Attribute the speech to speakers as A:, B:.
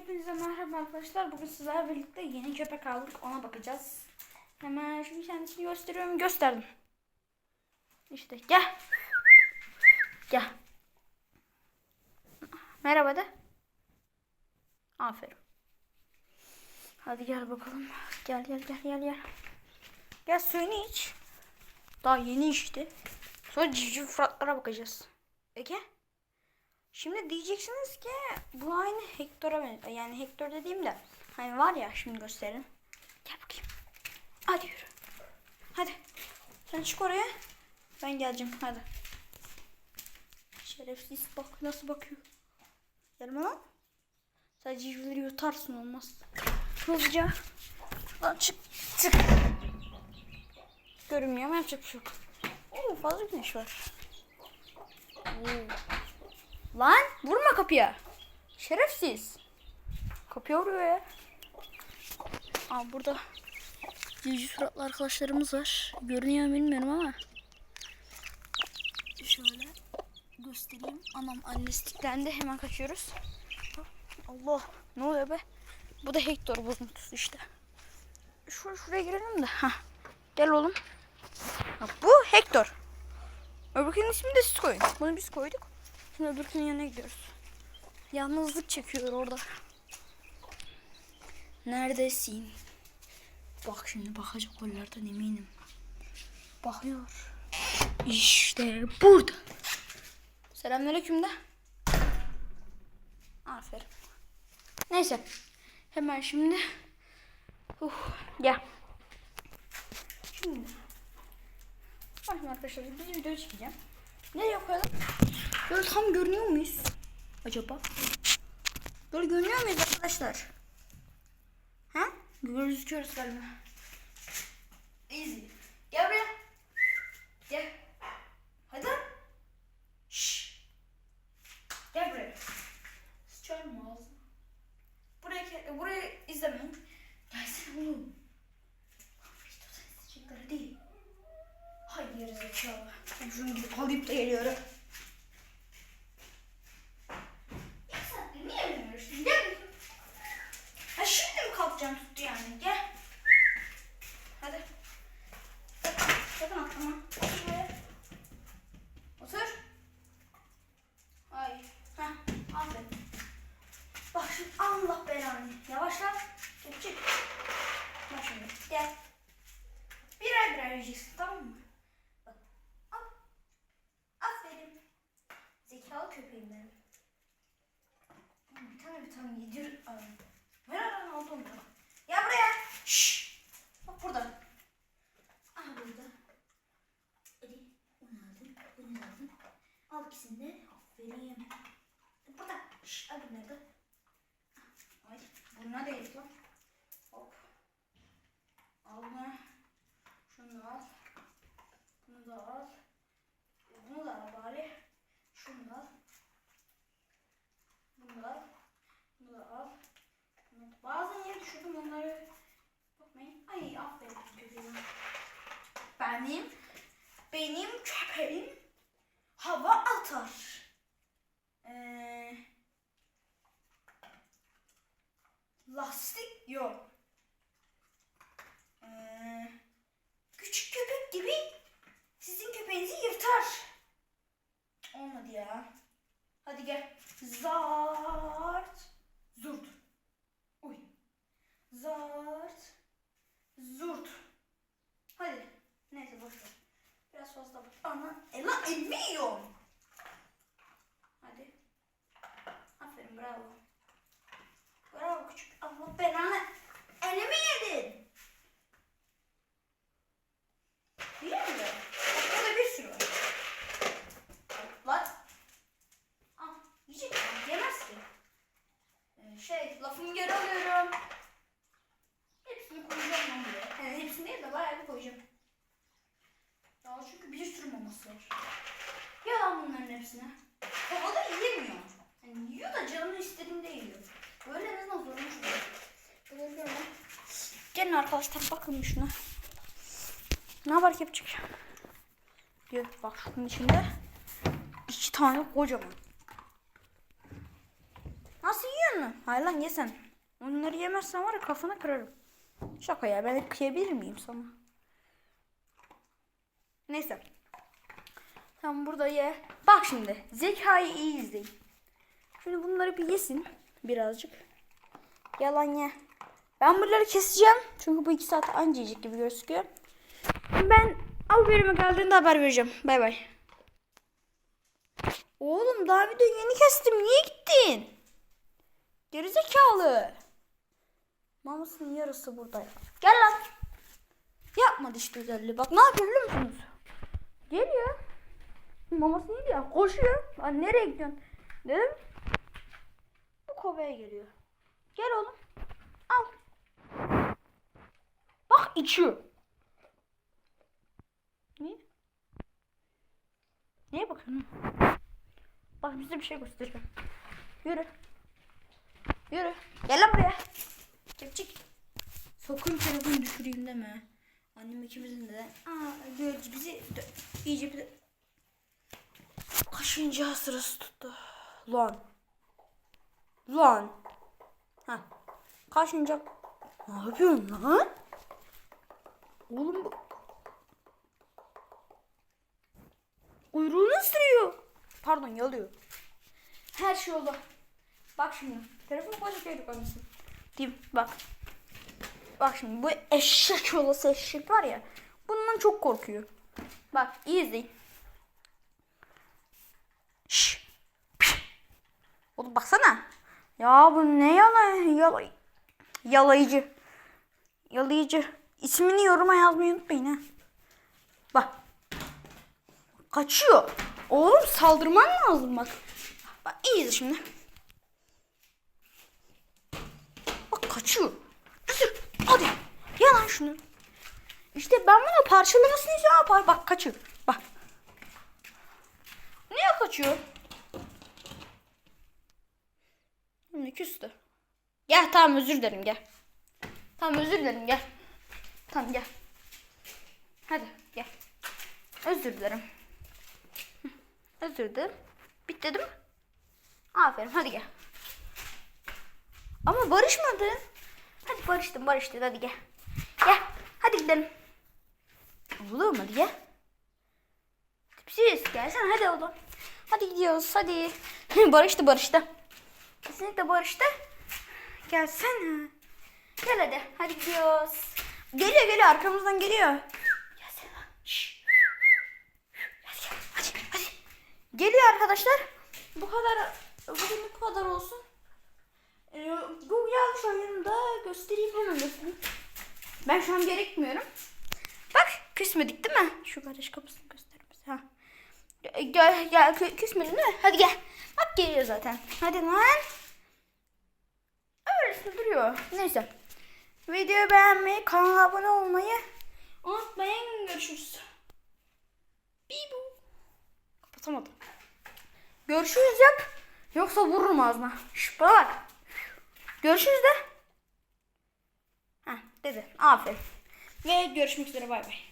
A: Hepinize merhaba arkadaşlar. Bugün sizlerle birlikte yeni köpek aldık. Ona bakacağız. Hemen şimdi kendisini gösteriyorum. Gösterdim. İşte gel. Gel. Merhaba de. Aferin. Hadi gel bakalım. Gel gel gel gel gel. Gel suyunu iç. Daha yeni içti. Sonra civciv fıratlara bakacağız. Ege. Şimdi diyeceksiniz ki bu aynı Hector'a benziyor. Yani Hector dediğimde hani var ya şimdi gösterin. Gel bakayım. Hadi yürü. Hadi. Sen çık oraya. Ben geleceğim. Hadi. Şerefsiz bak nasıl bakıyor. Gelme lan. Sadece civcivleri yutarsın olmaz. Hızlıca. Lan çık. Çık. Görünmüyor ama yapacak bir şey yok. Oo, fazla güneş var. Oo. Lan vurma kapıya. Şerefsiz. Kapıya vuruyor ya. Aa, burada yüzü suratlı arkadaşlarımız var. Görünüyor mu bilmiyorum ama. Şöyle göstereyim. Anam annestiklendi hemen kaçıyoruz. Allah ne oluyor be? Bu da Hector bozuntusu işte. Şur şuraya girelim de. Hah. Gel oğlum. Bak, bu Hector. Öbürkünün ismini de siz koyun. Bunu biz koyduk. Şimdi öbürkünün yanına gidiyoruz. Yalnızlık çekiyor orada. Neredesin? Bak şimdi bakacak onlardan eminim. Bakıyor. İşte burada. Selamünaleyküm de. Aferin. Neyse. Hemen şimdi. Uh, gel. Şimdi. Bakın arkadaşlar bir video çekeceğim. Nereye koyalım? Böyle tam görünüyor muyuz? Acaba? Böyle görünüyor muyuz arkadaşlar? Ha? Gözüküyoruz galiba. Easy. Gel buraya. Gel. Hadi. Şşş. Gel buraya. Sıçarım ağzına. Buraya, ke- buraya izlemeyin. Gelsene oğlum. İşte o sen sıçacakları değil. Hayır zekalı. Ben da geliyorum. Niye bilmiyorsun? Gel. Ha şimdi mi kalkacağım tuttu yani? Gel. Hadi. Sakın, atlama. Otur buraya. Otur. Ay. Heh, Allah belanı. Yavaşla. Çık çık. Bak şimdi. Gel. Birer birer yiyeceksin tamam mı? Bak. Al. Aferin. Zekalı köpeğim benim. Bir tane yedir. Ver lan onu. Gel buraya. Şşş. Bak burada. Aha burada. Hadi. Onu aldım. Bunu aldım. Al ikisini de. Aferin. Burada. Şşş. Al bunları da. Ay. Bunlar da yedik lan. Hop. Al bunu. Şunu da al. Bunu da al. Bunu da al bari. Şunu da al. Bunu da al. Bunu da al. Bunu da- Düşürdüm onları. Bakmayın. Ay aferin köpeğim. Benim, benim köpeğim hava atar. Ee, lastik yok. Ee, küçük köpek gibi sizin köpeğinizi yırtar. Olmadı ya. Hadi gel. Zart. Zurt. Zart. Zurt. Hadi. Neyse boş ver. Biraz fazla bak. Ana. E lan elimi yiyorum. Hadi. Aferin bravo. Bravo küçük. Allah belanı. Elimi yedin. Değil mi? Bak burada bir sürü var. Lan. Al. Yiyecek mi? Yemez ki. Ee, şey lafımı geri alıyorum. Hepsini koyacağım ben buraya. Yani hepsini değil de bayağı bir koyacağım. Daha çünkü bir sürü maması var. Ya lan bunların hepsine. Havada yiyemiyor. Yani yiyor da canını istediğinde yiyor. Böyle en azından zormuş oluyor. Gelin arkadaşlar bakın şuna. Ne haber kepçik? Diyor bak şunun içinde iki tane kocaman. Nasıl yiyorsun? Hayır lan ye sen. Onları yemezsen var ya kafana kırarım. Şaka ya ben kıyabilir miyim sana? Neyse. Tamam burada ye. Bak şimdi zekayı iyi izleyin. Şimdi bunları bir yesin birazcık. Yalan ye. Ben bunları keseceğim. Çünkü bu iki saat anca yiyecek gibi gözüküyor. Ben av bölümü geldiğinde haber vereceğim. Bay bay. Oğlum daha video yeni kestim. Niye gittin? Gerizekalı. Mamasının yarısı burada. Gel lan. Yapmadı işte güzelliği. Bak ne yapıyor biliyor musunuz? Geliyor. Maması değil ya. Koşuyor. Lan nereye gidiyorsun? Dedim. Bu kovaya geliyor. Gel oğlum. Al. Bak içiyor. Niye? Neye bakıyorsun? Bak bize bir şey göstereceğim. Yürü. Yürü. Gel lan buraya. Çekçik. Sakın telefonu düşüreyim deme. Annem ikimizin de. Aa, böyle bizi iyice bir Kaşınca sırası tuttu. Lan. Lan. Ha. Kaşınca. Ne yapıyorsun lan? Oğlum bu. Kuyruğunu ısırıyor. Pardon yalıyor. Her şey oldu. Bak şimdi. Telefonu koyacak yere koymuşsun. Diyeyim bak. Bak şimdi bu eşek olası eşek var ya. Bundan çok korkuyor. Bak iyi izleyin. Oğlum baksana. Ya bu ne yala, yala yalayıcı. Yalayıcı. İsmini yoruma yazmayı unutmayın ha. Bak. Kaçıyor. Oğlum saldırman lazım bak. Bak iyi izle şimdi. Bak kaçıyor. Dur. Hadi. Yalan şunu. İşte ben bunu parçalamasını istiyorum. Bak kaçıyor. Bak. Niye kaçıyor? Şimdi küstü. Gel tamam özür dilerim gel. Tamam özür dilerim gel. Tamam gel. Hadi gel. Özür dilerim. Özür dilerim. Bitti değil mi? Aferin hadi gel. Ama barışmadın. Hadi barıştın barıştın hadi gel. Gel hadi gidelim. Oğlum hadi gel. Tipsiz gelsene hadi oğlum. Hadi gidiyoruz hadi. barıştı barıştı. Kesinlikle barıştı. Gelsene. Gel hadi. Hadi gidiyoruz. Geliyor geliyor arkamızdan geliyor. Gelsene. Şşş. Hadi gel. Hadi hadi. Geliyor arkadaşlar. Bu kadar bugün bu kadar olsun. Ee, Google şu an yanımda göstereyim hemen göstereyim. Ben şu an gerekmiyorum. Bak küsmedik değil mi? Şu garaj kapısını göster. Gel gel kü- küsmedin mi? Hadi gel. Bak geliyor zaten. Hadi lan. Öylesine duruyor. Neyse. Videoyu beğenmeyi, kanala abone olmayı unutmayın. Görüşürüz. Bibu. Kapatamadım. Görüşürüz yap. Yoksa vururum ağzına. Şş bana bak. Görüşürüz de. Heh dedi. Aferin. Ve görüşmek üzere bay bay.